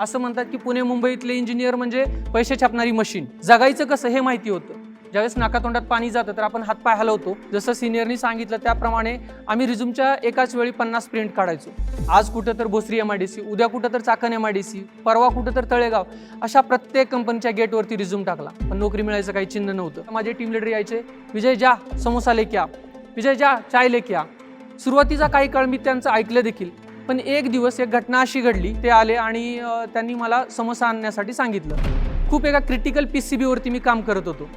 असं म्हणतात की पुणे मुंबईतले इंजिनियर म्हणजे पैसे छापणारी मशीन जगायचं कसं हे माहिती होतं. ज्यावेळेस नाकातोंडात पाणी जातं तर आपण हातपाय हलवतो. जसं सिनियरनी सांगितलं त्याप्रमाणे आम्ही रिझ्यूमच्या एकाच वेळी पन्नास प्रिंट काढायचो. आज कुठं तर Bhosari M I D C उद्या कुठं तर Chakan M I D C परवा कुठं तर तळेगाव अशा प्रत्येक कंपनीच्या गेटवरती रिझ्यूम टाकला. पण नोकरी मिळायचं काही चिन्ह नव्हतं. माझे टीम लिडर यायचे विजय जा समोसा लेख्या विजय जा चाय लेख्या सुरुवातीचा काही काळ मी त्यांचं ऐकलं देखील. पण एक दिवस एक घटना अशी घडली ते आले आणि त्यांनी मला समोसा आणण्यासाठी सांगितलं. खूप एका क्रिटिकल पी सी बीवरती मी काम करत होतो.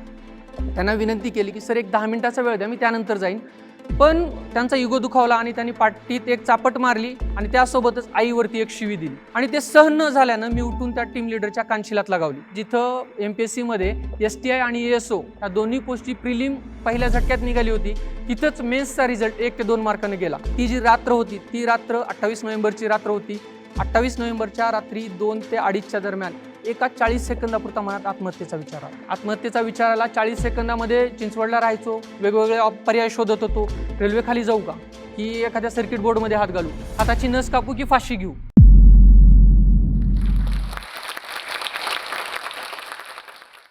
त्यांना विनंती केली की सर एक दहा मिनिटाचा वेळ द्या मी त्यानंतर जाईन. पण त्यांचा युग दुखावला आणि त्यांनी पाठीत एक चापट मारली आणि त्यासोबतच आईवरती एक शिवी दिली. आणि ते सहन न झाल्यानं मी उठून त्या टीम लिडरच्या कानशिलात लगावली. जिथं एम पी एस सीमध्ये एस टी आय आणि एस ओ या दोन्ही पोस्टची प्रिलिम पहिल्या झटक्यात निघाली होती. तिथंच मेन्सचा रिझल्ट एक ते दोन मार्काने गेला. ती जी रात्र होती ती रात्र अठ्ठावीस नोव्हेंबरची रात्र होती. अठ्ठावीस नोव्हेंबरच्या रात्री दोन ते अडीचच्या दरम्यान एका चाळीस सेकंदापुरता मनात आत्महत्येचा विचार आला. आत्महत्येचा विचार आला चाळीस सेकंदामध्ये चिंचवडला राहायचो वेगवेगळे पर्याय शोधत होतो. रेल्वे खाली जाऊ का? की एखाद्या सर्किट बोर्डमध्ये हात घालू? हाताची नस कापू की फाशी घेऊ?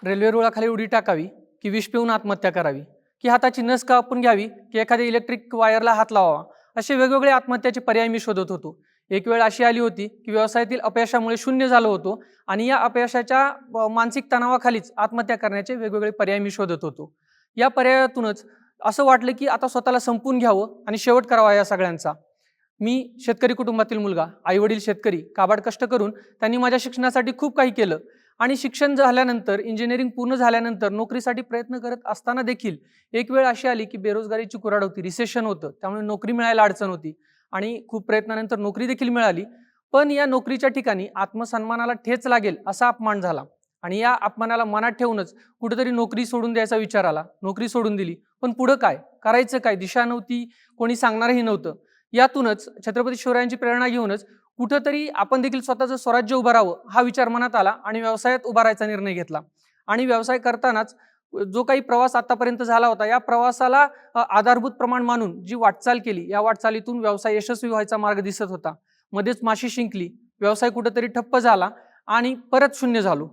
रेल्वे रुळाखाली उडी टाकावी की विष पिऊन आत्महत्या करावी? की हाताची नस कापून घ्यावी की एखाद्या इलेक्ट्रिक वायरला हात लावावा? असे वेगवेगळे आत्महत्याचे पर्याय मी शोधत होतो. एक वेळ अशी आली होती की व्यवसायातील अपयशामुळे शून्य झालो होतो आणि या अपयशाच्या मानसिक तणावाखालीच आत्महत्या करण्याचे वेगवेगळे पर्याय मी शोधत होतो. या पर्यायातूनच असं वाटलं की आता स्वतःला संपून घ्यावं आणि शेवट करावा या सगळ्यांचा. मी शेतकरी कुटुंबातील मुलगा आईवडील शेतकरी काबाड कष्ट करून त्यांनी माझ्या शिक्षणासाठी खूप काही केलं आणि शिक्षण झाल्यानंतर इंजिनिअरिंग पूर्ण झाल्यानंतर नोकरीसाठी प्रयत्न करत असताना देखील एक वेळ अशी आली की बेरोजगारीची कुराड होती रिसेशन होतं त्यामुळे नोकरी मिळायला अडचण होती. आणि खूप प्रयत्नानंतर नोकरी देखील मिळाली. पण या नोकरीच्या ठिकाणी आत्मसन्मानाला ठेच लागेल असा अपमान झाला. आणि या अपमानाला मनात ठेवूनच कुठेतरी नोकरी सोडून द्यायचा विचार आला. नोकरी सोडून दिली. पण पुढं काय? करायचं काय? दिशा नव्हती. कोणी सांगणारही नव्हतं. यातूनच छत्रपती शिवरायांची प्रेरणा घेऊनच कुठंतरी आपण देखील स्वतःचं स्वराज्य उभं हा विचार मनात आला आणि व्यवसायात उभारायचा निर्णय घेतला. आणि व्यवसाय करतानाच जो काही प्रवास आतापर्यंत झाला होता या प्रवासाला आधारभूत प्रमाण मानून जी वाटचाल केली या वाटचालीतून व्यवसाय यशस्वी व्हायचा मार्ग दिसत होता. मध्येच माशी शिंकली व्यवसाय कुठेतरी ठप्प झाला आणि परत शून्य झालो.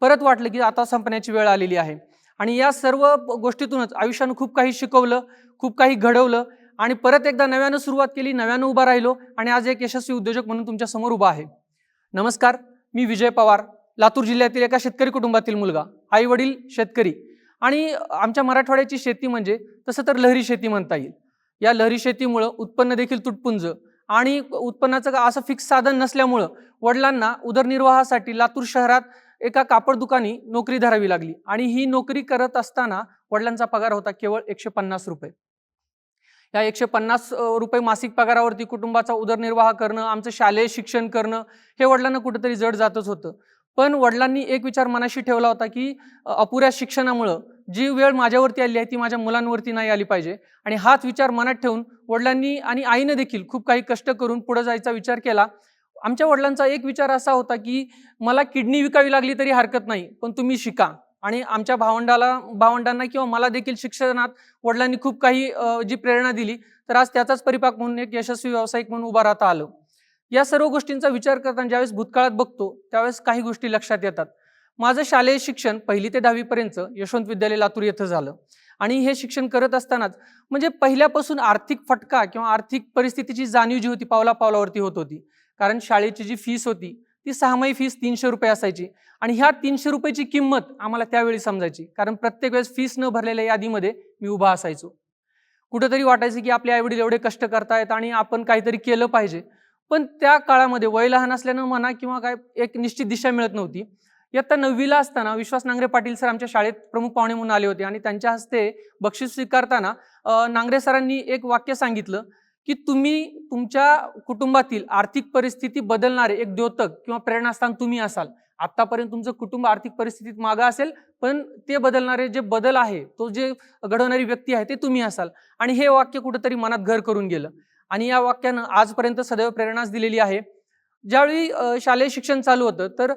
परत वाटलं की आता संपण्याची वेळ आलेली आहे. आणि या सर्व गोष्टीतूनच आयुष्यानं खूप काही शिकवलं खूप काही घडवलं आणि परत एकदा नव्यानं सुरुवात केली नव्यानं उभा राहिलो आणि आज एक यशस्वी उद्योजक म्हणून तुमच्यासमोर उभा आहे. नमस्कार मी विजय पवार लातूर जिल्ह्यातील एका शेतकरी कुटुंबातील मुलगा. आई वडील शेतकरी. आणि आमच्या मराठवाड्याची शेती म्हणजे तसं तर लहरी शेती म्हणता येईल. या लहरी शेतीमुळं उत्पन्न देखील तुटपुंज आणि उत्पन्नाचं असं फिक्स साधन नसल्यामुळं वडिलांना उदरनिर्वाहासाठी लातूर शहरात एका कापड दुकानी नोकरी धरावी लागली आणि ही नोकरी करत असताना वडिलांचा पगार होता केवळ एकशे पन्नास रुपये. या एकशे पन्नास रुपये मासिक पगारावरती कुटुंबाचा उदरनिर्वाह करणं आमचं शालेय शिक्षण करणं हे वडिलांना कुठेतरी जड जातच होतं. पण वडिलांनी एक विचार मनाशी ठेवला होता की अपुऱ्या शिक्षणामुळं जी वेळ माझ्यावरती आली आहे ती माझ्या मुलांवरती नाही आली पाहिजे. आणि हाच विचार मनात ठेवून वडिलांनी आणि आईनं देखील खूप काही कष्ट करून पुढे जायचा विचार केला. आमच्या वडिलांचा एक विचार असा होता की मला किडनी विकावी लागली तरी हरकत नाही पण तुम्ही शिका. आणि आमच्या भावंडाला भावंडांना किंवा मला देखील शिक्षणात वडिलांनी खूप काही जी प्रेरणा दिली तर आज त्याचाच परिपाक म्हणून एक यशस्वी व्यावसायिक म्हणून उभा राहता आलं. या सर्व गोष्टींचा विचार करताना ज्यावेळेस भूतकाळात बघतो त्यावेळेस काही गोष्टी लक्षात येतात. माझं शालेय शिक्षण पहिली ते दहावीपर्यंत यशवंत विद्यालय लातूर येथे झालं. आणि हे शिक्षण करत असतानाच म्हणजे पहिल्यापासून आर्थिक फटका किंवा आर्थिक परिस्थितीची जाणीव जी होती पावला पावलावरती होत होती. कारण शाळेची जी फीस होती ती सहामाही फीस तीनशे रुपये असायची. आणि ह्या तीनशे रुपयाची किंमत आम्हाला त्यावेळी समजायची. कारण प्रत्येक वेळेस फीस न भरलेल्या यादीमध्ये मी उभा असायचो. कुठंतरी वाटायचं की आपले आईवडील एवढे कष्ट करतायत आणि आपण काहीतरी केलं पाहिजे. पण त्या काळामध्ये वय लहान असल्यानं म्हणा किंवा काय एक निश्चित दिशा मिळत नव्हती. इयत्ता नववीला असताना विश्वास नांगरे पाटील सर आमच्या शाळेत प्रमुख पाहुणे म्हणून आले होते आणि त्यांच्या हस्ते बक्षीस स्वीकारताना नांगरे सरांनी एक वाक्य सांगितलं की तुम्ही तुमच्या कुटुंबातील आर्थिक परिस्थिती बदलणारे एक द्योतक किंवा प्रेरणास्थान तुम्ही असाल. आतापर्यंत तुमचं कुटुंब आर्थिक परिस्थितीत मागं असेल पण ते बदलणारे जे बदल आहे तो जे घडवणारी व्यक्ती आहे ते तुम्ही असाल. आणि हे वाक्य कुठंतरी मनात घर करून गेलं. आणि या वाक्यानं आजपर्यंत सदैव प्रेरणाच दिलेली आहे. ज्यावेळी शालेय शिक्षण चालू होतं तर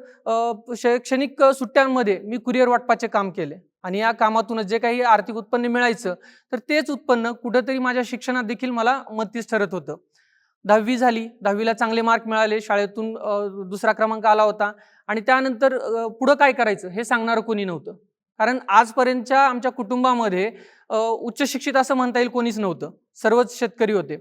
शैक्षणिक सुट्ट्यांमध्ये मी कुरिअर वाटपाचे काम केले. आणि या कामातूनच जे काही आर्थिक उत्पन्न मिळायचं तर तेच उत्पन्न कुठंतरी माझ्या शिक्षणात देखील मला मतीस ठरत होतं. दहावी झाली दहावीला चांगले मार्क मिळाले शाळेतून दुसरा क्रमांक आला होता. आणि त्यानंतर पुढं काय करायचं हे सांगणारं कोणी नव्हतं. कारण आजपर्यंतच्या आमच्या कुटुंबामध्ये उच्च शिक्षित असं म्हणता येईल कोणीच नव्हतं. सर्वच शेतकरी होते.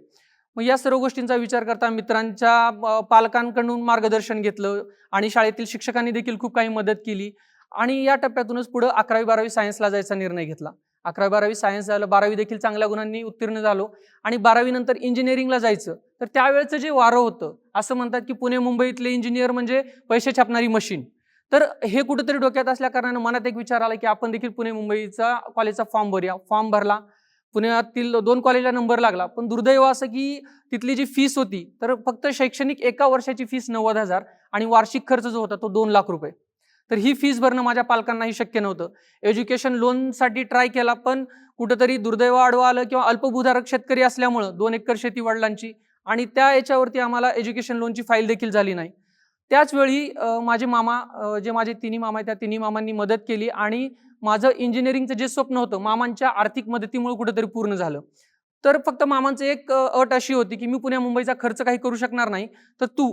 मग या सर्व गोष्टींचा विचार करता मित्रांच्या पालकांकडून मार्गदर्शन घेतलं आणि शाळेतील शिक्षकांनी देखील खूप काही मदत केली आणि या टप्प्यातूनच पुढं अकरावी बारावी सायन्सला जायचा निर्णय घेतला. अकरावी बारावी सायन्स झालं बारावी देखील चांगल्या गुणांनी उत्तीर्ण झालो आणि बारावी नंतर इंजिनिअरिंगला जायचं. तर त्यावेळेचं जे वारं होतं असं म्हणतात की पुणे मुंबईतले इंजिनियर म्हणजे पैसे छापणारी मशीन तर हे कुठेतरी डोक्यात असल्या कारणानं मनात एक विचार आला की आपण देखील पुणे मुंबईचा कॉलेजचा फॉर्म भरूया. फॉर्म भरला. पुण्यातील दोन कॉलेजला नंबर लागला. पण दुर्दैव असं की तिथली जी फीस होती तर फक्त शैक्षणिक एका वर्षाची फीस नव्वद हजार आणि वार्षिक खर्च जो होता तो दोन लाख रुपये. तर ही फीस भरणं माझ्या पालकांनाही शक्य नव्हतं. एज्युकेशन लोनसाठी ट्राय केला पण कुठंतरी दुर्दैव आडवं आलं किंवा अल्पभूधारक शेतकरी असल्यामुळं दोन एकर शेती वडिलांची आणि त्या याच्यावरती आम्हाला एज्युकेशन लोनची फाईल देखील झाली नाही. त्याचवेळी माझे मामा जे माझे तिन्ही मामा आहेत त्या तिन्ही मामांनी मदत केली आणि माझं इंजिनिअरिंगचं जे स्वप्न होतं मामांच्या आर्थिक मदतीमुळे कुठेतरी पूर्ण झालं. तर फक्त मामांचं एक अट अशी होती की मी पुण्या मुंबईचा खर्च काही करू शकणार नाही. तर तू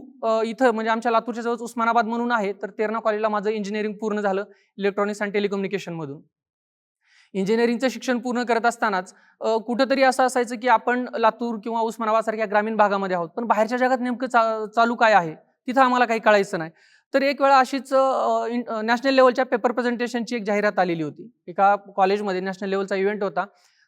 इथं म्हणजे आमच्या लातूरच्या जवळ उस्मानाबाद म्हणून आहे तर तेरणा कॉलेजला माझं इंजिनिअरिंग पूर्ण झालं इलेक्ट्रॉनिक्स अँड टेलिकम्युनिकेशनमधून इंजिनिअरिंगचं शिक्षण पूर्ण करत असतानाच कुठंतरी असं असायचं की आपण लातूर किंवा उस्मानाबाद सारख्या ग्रामीण भागामध्ये आहोत. पण बाहेरच्या जगात नेमकं चा चालू काय आहे तिथं आम्हाला काही कळायचं नाही. तर एक वेळा अशीच नॅशनल लेवलच्या पेपर प्रेझेंटेशनची एक जाहिरात आलेली होती. एका कॉलेजमध्ये नॅशनल लेवलचा इव्हेंट होता.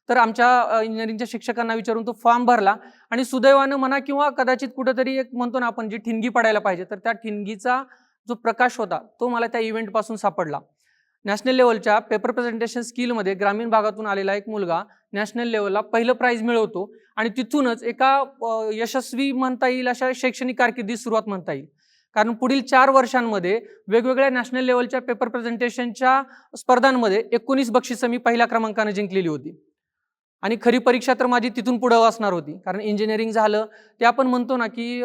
तर आमच्या इंजिनिअरिंगच्या शिक्षकांना विचारून तो फॉर्म भरला आणि सुदैवानं म्हणा किंवा कदाचित कुठंतरी एक म्हणतो ना आपण जी ठिणगी पडायला पाहिजे तर त्या ठिणगीचा जो प्रकाश होता तो मला त्या इव्हेंटपासून सापडला. नॅशनल लेवलच्या पेपर प्रेझेंटेशन स्किलमध्ये ग्रामीण भागातून आलेला एक मुलगा नॅशनल लेवलला पहिलं प्राईज मिळवतो आणि तिथूनच एका यशस्वी म्हणता येईल अशा शैक्षणिक कारकिर्दीस सुरुवात म्हणता येईल. कारण पुढील चार वर्षांमध्ये वेगवेगळ्या नॅशनल लेवलच्या पेपर प्रेझेंटेशनच्या स्पर्धांमध्ये एकोणीस बक्षिसं मी पहिल्या क्रमांकाने जिंकलेली होती. आणि खरी परीक्षा तर माझी तिथून पुढं असणार होती. कारण इंजिनिअरिंग झालं. ते आपण म्हणतो ना की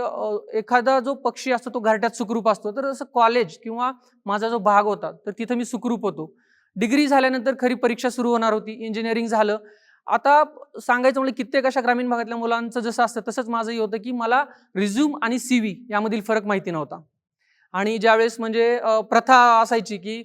एखादा जो पक्षी असतो तो घरट्यात सुखरूप असतो. तर असं कॉलेज किंवा माझा जो भाग होता तर तिथं मी सुखरूप होतो. डिग्री झाल्यानंतर खरी परीक्षा सुरू होणार होती. इंजिनिअरिंग झालं. आता सांगायचं म्हणजे कित्येक अशा ग्रामीण भागातल्या मुलांचं जसं असतं तसंच माझंही होतं की मला रिझ्यूम आणि सी व्ही यामधील फरक माहिती नव्हता. आणि ज्यावेळेस म्हणजे प्रथा असायची की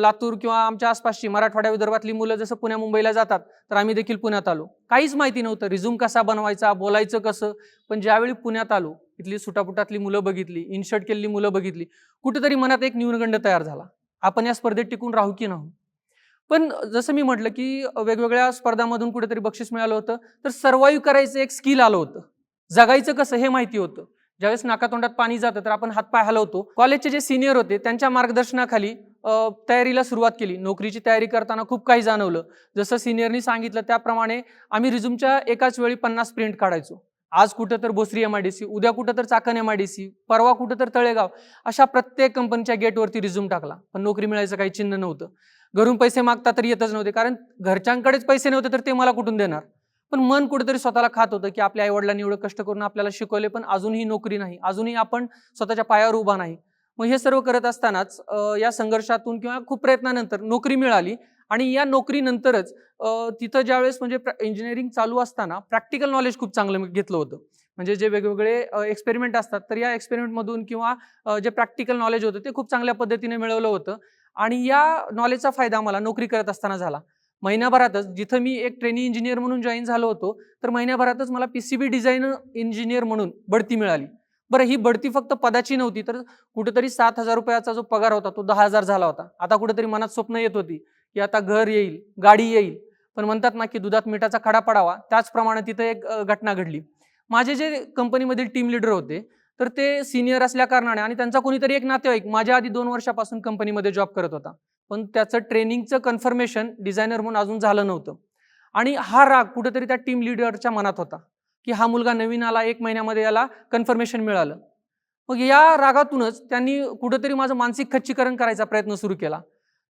लातूर किंवा आमच्या आसपासची मराठवाड्या विदर्भातली मुलं जसं पुण्या मुंबईला जातात तर आम्ही देखील पुण्यात आलो. काहीच माहिती नव्हतं रिझ्यूम कसा बनवायचा बोलायचं कसं पण ज्यावेळी पुण्यात आलो इथली सुटापुटातली मुलं बघितली इनशर्ट केलेली मुलं बघितली कुठेतरी मनात एक न्यूनगंड तयार झाला. आपण या स्पर्धेत टिकून राहू की नाही? पण जसं मी म्हटलं की वेगवेगळ्या स्पर्धामधून कुठेतरी बक्षीस मिळालं होतं तर सर्वाईव्ह करायचं एक स्किल आलं होतं. जगायचं कसं हे माहिती होतं. ज्यावेळेस नाकातोंडात पाणी जातं तर आपण हातपाय हलवतो. कॉलेजचे जे सिनियर होते त्यांच्या मार्गदर्शनाखाली तयारीला सुरुवात केली. नोकरीची तयारी करताना खूप काही जाणवलं. जसं सिनियरनी सांगितलं त्याप्रमाणे आम्ही रिझ्यूमच्या एकाच वेळी पन्नास प्रिंट काढायचो. आज कुठं तर Bhosari M I D C उद्या कुठं तर Chakan M I D C परवा कुठं तर तळेगाव अशा प्रत्येक कंपनीच्या गेटवरती रिझ्यूम टाकला. पण नोकरी मिळायचं काही चिन्ह नव्हतं. घरून पैसे मागता तर येतच नव्हते. कारण घरच्यांकडेच पैसे नव्हते तर ते मला कुठून देणार? पण मन कुठेतरी स्वतःला खात होतं की आपल्या आईवडिलांनी एवढं कष्ट करून आपल्याला शिकवले पण अजूनही नोकरी नाही. अजूनही आपण स्वतःच्या पायावर उभा नाही. मग हे सर्व करत असतानाच या संघर्षातून किंवा खूप प्रयत्नानंतर नोकरी मिळाली. आणि या नोकरीनंतरच तिथं ज्यावेळेस म्हणजे इंजिनिअरिंग चालू असताना प्रॅक्टिकल नॉलेज खूप चांगलं घेतलं होतं. म्हणजे जे वेगवेगळे एक्सपेरिमेंट असतात तर या एक्सपेरिमेंटमधून किंवा जे प्रॅक्टिकल नॉलेज होतं ते खूप चांगल्या पद्धतीने मिळवलं होतं. आणि या नॉलेजचा फायदा मला नोकरी करत असताना झाला. महिन्याभरातच जिथं मी एक ट्रेनिंग इंजिनियर म्हणून जॉईन झालो होतो तर महिन्याभरातच मला P C B design engineer म्हणून बढती मिळाली. बरं ही बढती फक्त पदाची नव्हती तर कुठेतरी सात हजार रुपयाचा जो पगार होता तो दहा हजार झाला होता. आता कुठेतरी मनात स्वप्न येत होती की आता घर येईल गाडी येईल. पण म्हणतात ना की दुधात मिठाचा खडा पडावा त्याचप्रमाणे तिथं एक घटना घडली. माझे जे कंपनीमधील टीम लीडर होते तर ते सिनियर असल्या कारणाने आणि त्यांचा कोणीतरी एक नातेवाईक माझ्या आधी दोन वर्षापासून कंपनीमध्ये जॉब करत होता. पण त्याचं ट्रेनिंगचं कन्फर्मेशन डिझायनर म्हणून अजून झालं नव्हतं. आणि हा राग कुठेतरी त्या टीम लिडरच्या मनात होता की हा मुलगा नवीन आला एक महिन्यामध्ये याला कन्फर्मेशन मिळालं. मग या रागातूनच त्यांनी कुठंतरी माझं मानसिक खच्चीकरण करायचा प्रयत्न सुरू केला.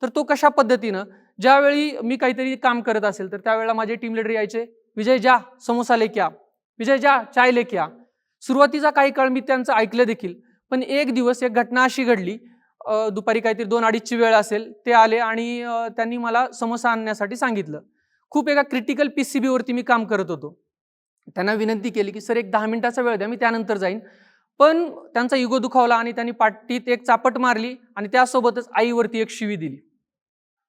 तर तो कशा पद्धतीनं ज्यावेळी मी काहीतरी काम करत असेल तर त्यावेळेला माझे टीम लीडर यायचे विजय जा समोसा लेके विजय जा चाय लेख्या सुरुवातीचा काही काळ मी त्यांचं ऐकलं देखील. पण एक दिवस एक घटना अशी घडली. दुपारी काहीतरी दोन अडीचची वेळ असेल ते आले आणि त्यांनी मला समोसा आणण्यासाठी सांगितलं. खूप एका क्रिटिकल पी सी बीवरती मी काम करत होतो. त्यांना विनंती केली की सर एक दहा मिनिटाचा वेळ द्या मी त्यानंतर जाईन. पण त्यांचा इगो दुखावला आणि त्यांनी पाठीत एक चापट मारली आणि त्यासोबतच आईवरती एक शिवी दिली.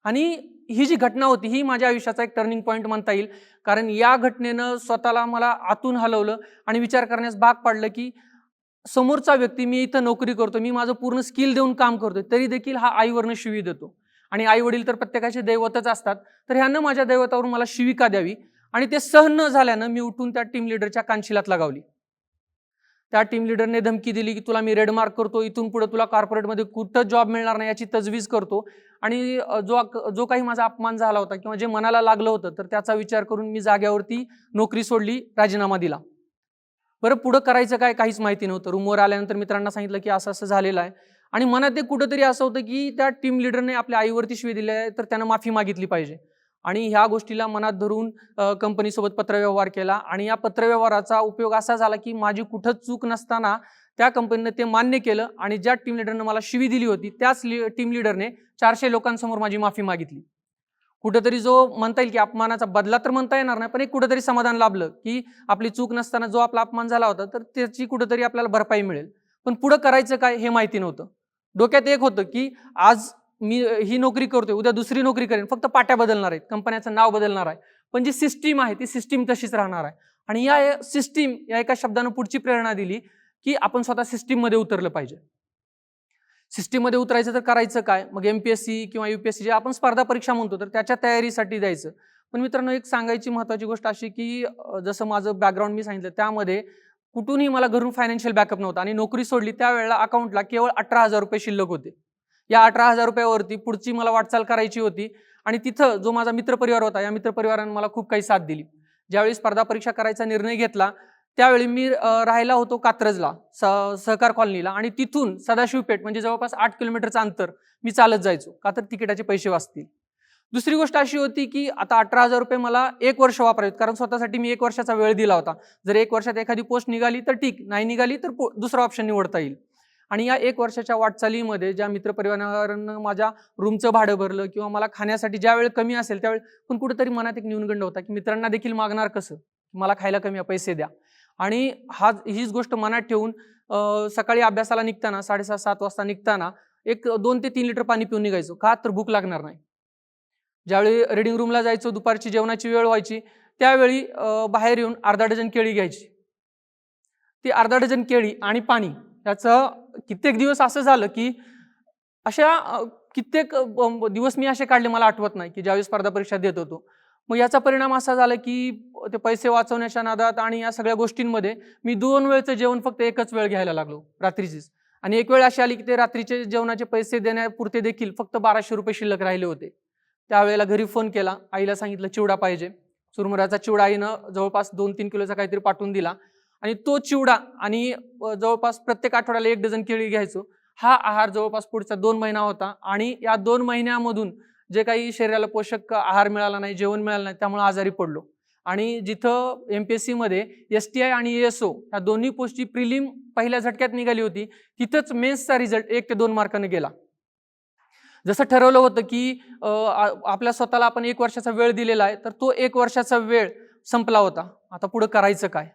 आणि ही जी घटना होती ही माझ्या आयुष्याचा एक टर्निंग पॉईंट म्हणता येईल. कारण या घटनेनं स्वतःला मला आतून हलवलं आणि विचार करण्यास भाग पाडलं की समोरचा व्यक्ती मी इथं नोकरी करतो मी माझं पूर्ण स्किल देऊन काम करतो तरी देखील हा आईवरनं शिवी देतो. आणि आई वडील तर प्रत्येकाचे दैवतच असतात तर ह्यानं माझ्या दैवतावरून मला शिविका द्यावी आणि ते सहन न झाल्यानं मी उठून त्या टीम लिडरच्या कानशिलात लगावली. त्या टीम लिडरने धमकी दिली की तुला मी रेड मार्क करतो इथून पुढे तुला कॉर्पोरेटमध्ये कुठं जॉब मिळणार नाही याची तजवीज करतो. आणि जो जो काही माझा अपमान झाला होता किंवा जे मनाला लागलं होतं तर त्याचा विचार करून मी जाग्यावरती नोकरी सोडली राजीनामा दिला. बरं पुढं करायचं काय काहीच माहिती नव्हतं. रूमवर आल्यानंतर मित्रांना सांगितलं की असं असं झालेलं आहे. आणि मनात ते कुठंतरी असं होतं की त्या टीम लिडरने आपल्या आईवरती शिवी दिले आहे तर त्यानं माफी मागितली पाहिजे. आणि ह्या गोष्टीला मनात धरून कंपनीसोबत पत्रव्यवहार केला. आणि या पत्रव्यवहाराचा उपयोग असा झाला की माझी कुठंच चूक नसताना त्या कंपनीनं ते मान्य केलं आणि ज्या टीम लिडरनं मला शिवी दिली होती त्याच टीम लिडरने चारशे लोकांसमोर माझी माफी मागितली. कुठंतरी जो म्हणता येईल की अपमानाचा बदला तर म्हणता येणार नाही पण एक कुठंतरी समाधान लाभलं की आपली चूक नसताना जो आपला अपमान झाला होता तर त्याची कुठंतरी आपल्याला भरपाई मिळेल. पण पुढं करायचं काय हे माहिती नव्हतं. डोक्यात एक होतं की आज मी ही नोकरी करतोय उद्या दुसरी नोकरी करेन फक्त पाट्या बदलणार आहेत कंपन्याचं नाव बदलणार आहे. पण जी सिस्टीम आहे ती सिस्टीम तशीच राहणार आहे. आणि या सिस्टीम या एका शब्दानं पुढची प्रेरणा दिली की आपण स्वतः सिस्टीममध्ये उतरलं पाहिजे. सिस्टीममध्ये उतरायचं तर करायचं काय? मग एम पी एस सी किंवा यू पी एस सी जे आपण स्पर्धा परीक्षा म्हणतो तर त्याच्या तयारीसाठी द्यायचं. पण मित्रांनो एक सांगायची महत्त्वाची गोष्ट अशी की जसं माझं बॅकग्राऊंड मी सांगितलं त्यामध्ये कुठूनही मला घरून फायनान्शियल बॅकअप नव्हता आणि नोकरी सोडली त्यावेळेला अकाउंटला केवळ अठरा हजार रुपये शिल्लक होते. या अठरा हजार रुपयावरती पुढची मला वाटचाल करायची होती. आणि तिथं जो माझा मित्रपरिवार होता या मित्रपरिवारानं मला खूप काही साथ दिली. ज्यावेळी स्पर्धा परीक्षा करायचा निर्णय घेतला त्यावेळी मी राहायला होतो कात्रजला स सहकार कॉलनीला. आणि तिथून सदाशिवपेठ म्हणजे जवळपास आठ किलोमीटरचं अंतर मी चालत जायचो. का तर तिकिटाचे पैसे वाचतील. दुसरी गोष्ट अशी होती की आता अठरा हजार रुपये मला एक वर्ष वापरावेत. कारण स्वतःसाठी मी एक वर्षाचा वेळ दिला होता. जर एक वर्षात एखादी पोस्ट निघाली तर ठीक. नाही निघाली तर दुसरा ऑप्शन निवडता येईल. आणि या एक वर्षाच्या वाटचालीमध्ये ज्या मित्रपरिवारानं माझ्या रूमचं भाडं भरलं किंवा मला खाण्यासाठी ज्या वेळ कमी असेल त्यावेळी पण कुठेतरी मनात एक न्यूनगंड होता की मित्रांना देखील मागणार कसं? मला खायला कमी पैसे द्या. आणि हा हीच गोष्ट मनात ठेवून सकाळी अभ्यासाला निघताना साडेसात सात वाजता निघताना एक दोन ते तीन लिटर पाणी पिऊन निघायचो. का तर भूक लागणार नाही. ज्यावेळी रिडिंग रूमला जायचो दुपारची जेवणाची वेळ व्हायची त्यावेळी बाहेर येऊन अर्धा डझन केळी घ्यायची. ती अर्धा डझन केळी आणि पाणी. याचं कित्येक दिवस असं झालं की अशा कित्येक दिवस मी असे काढले मला आठवत नाही की ज्यावेळी स्पर्धा परीक्षा देत होतो. मग याचा परिणाम असा झाला की ते पैसे वाचवण्याच्या नादात आणि या सगळ्या गोष्टींमध्ये मी दोन वेळचं जेवण फक्त एकच वेळ घ्यायला लागलो रात्रीचीच. आणि एक वेळ अशी आली की ते रात्रीचे जेवणाचे पैसे देण्यापुरते देखील फक्त बाराशे रुपये शिल्लक राहिले होते. त्यावेळेला घरी फोन केला आईला सांगितलं चिवडा पाहिजे. चुरमुराचा चिवडा आईनं जवळपास दोन तीन किलोचा काहीतरी पाठवून दिला. आणि तो चिवडा आणि जवळपास प्रत्येक आठवड्याला एक डझन केळी घ्यायचो. हा आहार जवळपास पुढचा दोन महिना होता आणि या दोन महिन्यामधून जे काही शरीराला पोषक आहार मिळाला नाही जेवण मिळालं नाही त्यामुळे आजारी पडलो. आणि जिथं एम पी एस सीमध्ये एस टी आय आणि एस ओ ह्या दोन्ही पोस्टची प्रिलिम पहिल्या झटक्यात निघाली होती तिथंच मेन्सचा रिझल्ट एक ते दोन मार्काने गेला. जसं ठरवलं होतं की आपल्या स्वतःला आपण एक वर्षाचा वेळ दिलेला आहे तर तो एक वर्षाचा वेळ संपला होता. आता पुढं करायचं काय?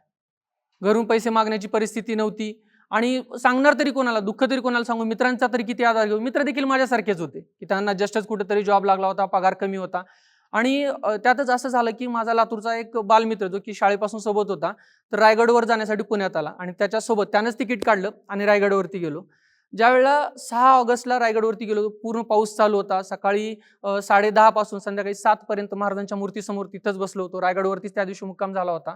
घरून पैसे मागण्याची परिस्थिती नव्हती. आणि सांगणार तरी कोणाला दुःख तरी कोणाला सांगू? मित्रांचा तरी किती आधार घेऊ? मित्र देखील माझ्यासारखेच होते की त्यांना जस्टच कुठेतरी जॉब लागला होता पगार कमी होता. आणि त्यातच असं झालं की माझा लातूरचा एक बालमित्र जो की शाळेपासून सोबत होता तर रायगडवर जाण्यासाठी पुण्यात आला. आणि त्याच्यासोबत त्यानंच तिकीट काढलं आणि रायगडवरती गेलो. ज्यावेळेला सहा ऑगस्टला रायगडवरती गेलो पूर्ण पाऊस चालू होता. सकाळी साडे पासून संध्याकाळी सातपर्यंत महाराजांच्या मूर्तीसमोर तिथंच बसलो होतो. रायगडवरतीच त्या दिवशी मुक्काम झाला होता.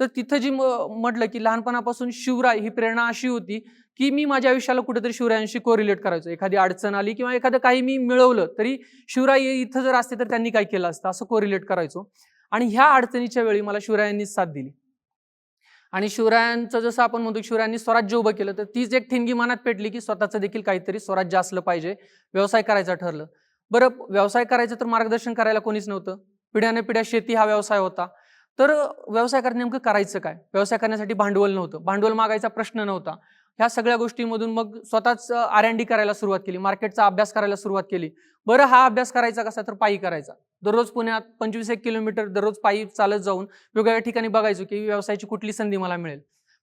तर तिथं जी म्हटलं की लहानपणापासून शिवराय ही प्रेरणा अशी होती की मी माझ्या आयुष्याला कुठेतरी शिवरायांशी कोरिलेट करायचो. एखादी अडचण आली किंवा एखादं काही मी मिळवलं तरी शिवराय इथं जर असते तर त्यांनी काय केलं असतं? असं कोरिलेट करायचो. आणि ह्या अडचणीच्या वेळी मला शिवरायांनीच साथ दिली. आणि शिवरायांचं जसं आपण म्हणतो शिवरायांनी स्वराज्य उभं केलं तर तीच एक ठिणगी मनात पेटली की स्वतःचं देखील काहीतरी स्वराज्य असलं पाहिजे. व्यवसाय करायचं ठरलं. बरं व्यवसाय करायचं तर मार्गदर्शन करायला कोणीच नव्हतं. पिढ्याने पिढ्या शेती हा व्यवसाय होता. तर व्यवसाय करण्यात नेमकं करायचं काय? व्यवसाय करण्यासाठी भांडवल नव्हतं. भांडवल मागायचा प्रश्न नव्हता. ह्या सगळ्या गोष्टींमधून मग स्वतःच आर एन डी करायला सुरुवात केली. मार्केटचा अभ्यास करायला सुरुवात केली. बरं हा अभ्यास करायचा कसा तर पायी करायचा. दररोज पुण्यात पंचवीस एक किलोमीटर दररोज पायी चालत जाऊन वेगवेगळ्या ठिकाणी बघायचो की व्यवसायाची कुठली संधी मला मिळेल.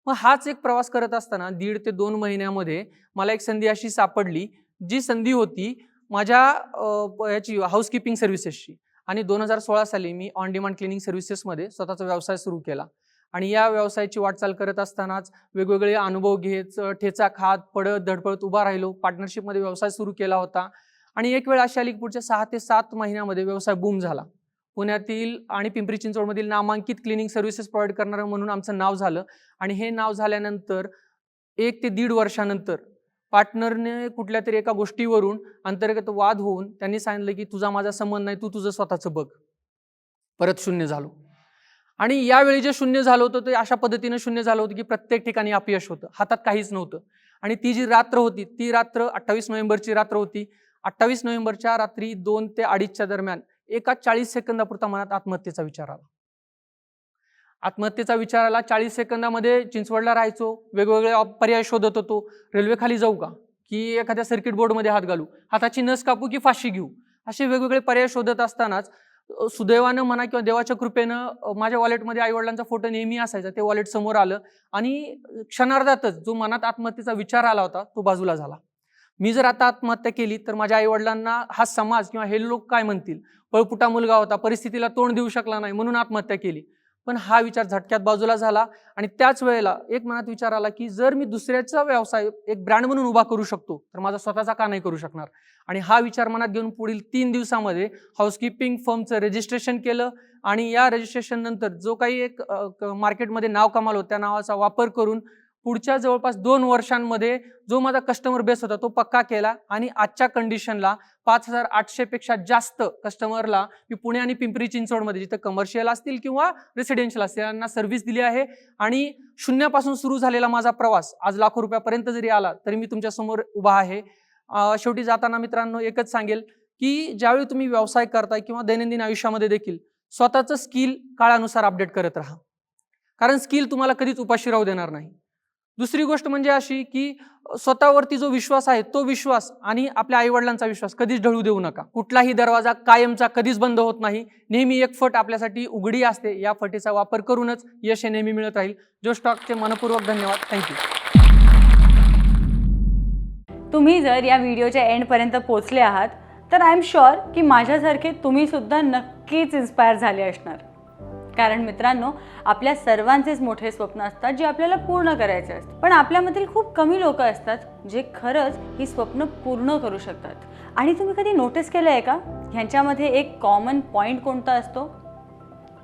मग हाच एक प्रवास करत असताना दीड ते दोन महिन्यामध्ये मला एक संधी अशी सापडली जी संधी होती माझ्या याची हाऊसकीपिंग सर्व्हिसेसची आणि दोन हजार सोळा साली मी ऑन डिमांड क्लिनिंग सर्व्हिसेसमध्ये स्वतःचा व्यवसाय सुरू केला. आणि या व्यवसायाची वाटचाल करत असतानाच वेगवेगळे अनुभव घेत ठेचा खात पडत धडपडत उभा राहिलो. पार्टनरशिपमध्ये व्यवसाय सुरू केला होता. आणि एक वेळ अशी आली पुढच्या सहा ते सात महिन्यामध्ये व्यवसाय बूम झाला. पुण्यातील आणि पिंपरी चिंचवडमधील नामांकित क्लिनिंग सर्व्हिसेस प्रोव्हाइड करणारं म्हणून आमचं नाव झालं. आणि हे नाव झाल्यानंतर एक ते दीड वर्षानंतर पार्टनरने कुठल्या तरी एका गोष्टीवरून अंतर्गत वाद होऊन त्यांनी सांगितलं की तुझा माझा संबंध नाही तू तुझं स्वतःचं बघ. परत शून्य झालो. आणि यावेळी जे शून्य झालं होतं ते अशा पद्धतीनं शून्य झालं होतं की प्रत्येक ठिकाणी अपयश होतं. हातात काहीच नव्हतं. आणि ती जी रात्र होती ती रात्र अठ्ठावीस नोव्हेंबरची रात्र होती. अठ्ठावीस नोव्हेंबरच्या रात्री दोन ते अडीचच्या दरम्यान एका चाळीस सेकंदापुरता मनात आत्महत्येचा विचार आला. आत्महत्येचा विचार आला चाळीस सेकंदामध्ये चिंचवडला राहायचो वेगवेगळे पर्याय शोधत होतो. रेल्वेखाली जाऊ का? की एखाद्या सर्किट बोर्डमध्ये हात घालू? हाताची नस कापू की फाशी घेऊ? असे वेगवेगळे पर्याय शोधत असतानाच सुदैवानं म्हणा किंवा देवाच्या कृपेनं माझ्या वॉलेटमध्ये आईवडिलांचा फोटो नेहमी असायचा. ते वॉलेट समोर आलं आणि क्षणार्धातच जो मनात आत्महत्येचा विचार आला होता तो बाजूला झाला. मी जर आता आत्महत्या केली तर माझ्या आईवडिलांना हा समाज किंवा हे लोक काय म्हणतील? पळपुटा मुलगा होता परिस्थितीला तोंड देऊ शकला नाही म्हणून आत्महत्या केली. पण हा विचार झटक्यात बाजूला झाला आणि त्याच वेळेला एक मनात विचार आला की जर मी दुसऱ्याचा व्यवसाय एक ब्रँड म्हणून उभा करू शकतो तर माझा स्वतःचा का नाही करू शकणार? आणि हा विचार मनात घेऊन पुढील तीन दिवसामध्ये हाऊसकीपिंग फर्मचं रजिस्ट्रेशन केलं आणि या रजिस्ट्रेशन नंतर जो काही एक मार्केटमध्ये नाव कमालो त्या नावाचा वापर करून पुढच्या जवळपास दोन वर्षांमध्ये जो माझा कस्टमर बेस होता तो पक्का केला आणि आजच्या कंडिशनला पाच हजार आठशेपेक्षा जास्त कस्टमरला मी पुणे आणि पिंपरी चिंचवडमध्ये जिथं कमर्शियल असतील किंवा रेसिडेन्शियल असतील यांना सर्व्हिस दिली आहे. आणि शून्यापासून सुरू झालेला माझा प्रवास आज लाखो रुपयापर्यंत जरी आला तरी मी तुमच्यासमोर उभा आहे. शेवटी जाताना मित्रांनो एकच सांगेल की ज्यावेळी तुम्ही व्यवसाय करताय किंवा दैनंदिन आयुष्यामध्ये देखील स्वतःचं स्किल काळानुसार अपडेट करत राहा. कारण स्किल तुम्हाला कधीच उपाशी राहू देणार नाही. दुसरी गोष्ट म्हणजे अशी की स्वतःवरती जो विश्वास आहे तो विश्वास आणि आपल्या आईवडिलांचा विश्वास कधीच ढळू देऊ नका. कुठलाही दरवाजा कायमचा कधीच बंद होत नाही. नेहमी एक फट आपल्यासाठी उघडी असते. या फटीचा वापर करूनच यश हे नेहमी मिळत राहील. जो स्टॉकचे मनपूर्वक धन्यवाद. थँक्यू तुम्ही जर या व्हिडिओच्या एंडपर्यंत पोचले आहात तर आय एम शुअर की माझ्यासारखे तुम्ही सुद्धा नक्कीच इन्स्पायर झाले असणार. कारण मित्रांनो आपल्या सर्वांचेच मोठे स्वप्न असतात जे आपल्याला पूर्ण करायचे असतात. पण आपल्यामधील खूप कमी लोक असतात जे खरंच ही स्वप्न पूर्ण करू शकतात. आणि तुम्ही कधी नोटीस केलं आहे का? ह्यांच्यामध्ये एक कॉमन पॉईंट कोणता असतो?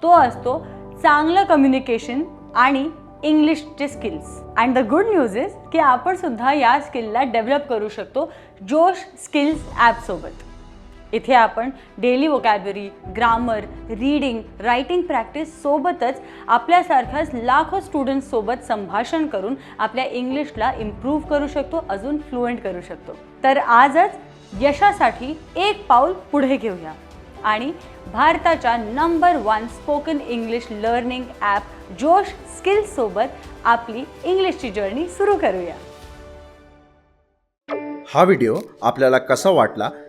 तो असतो चांगलं कम्युनिकेशन आणि इंग्लिशचे skills and the good news is की आपण सुद्धा या स्किलला डेव्हलप करू शकतो जोश स्किल्स ॲपसोबत इथे आपण daily vocabulary grammar reading writing practice सोबतच आपल्यासारख्याच लाखो स्टुडंट्ससोबत संभाषण करून आपल्या इंग्लिशला इम्प्रूव्ह करू शकतो अजून फ्लुएंट करू शकतो. तर आजच यशासाठी एक पाऊल पुढे घेऊया. आणि भारताच्या number one spoken English learning app Josh स्किल्ससोबत आपली इंग्लिशची जर्नी सुरू करूया. हा व्हिडिओ आपल्याला कसा वाटला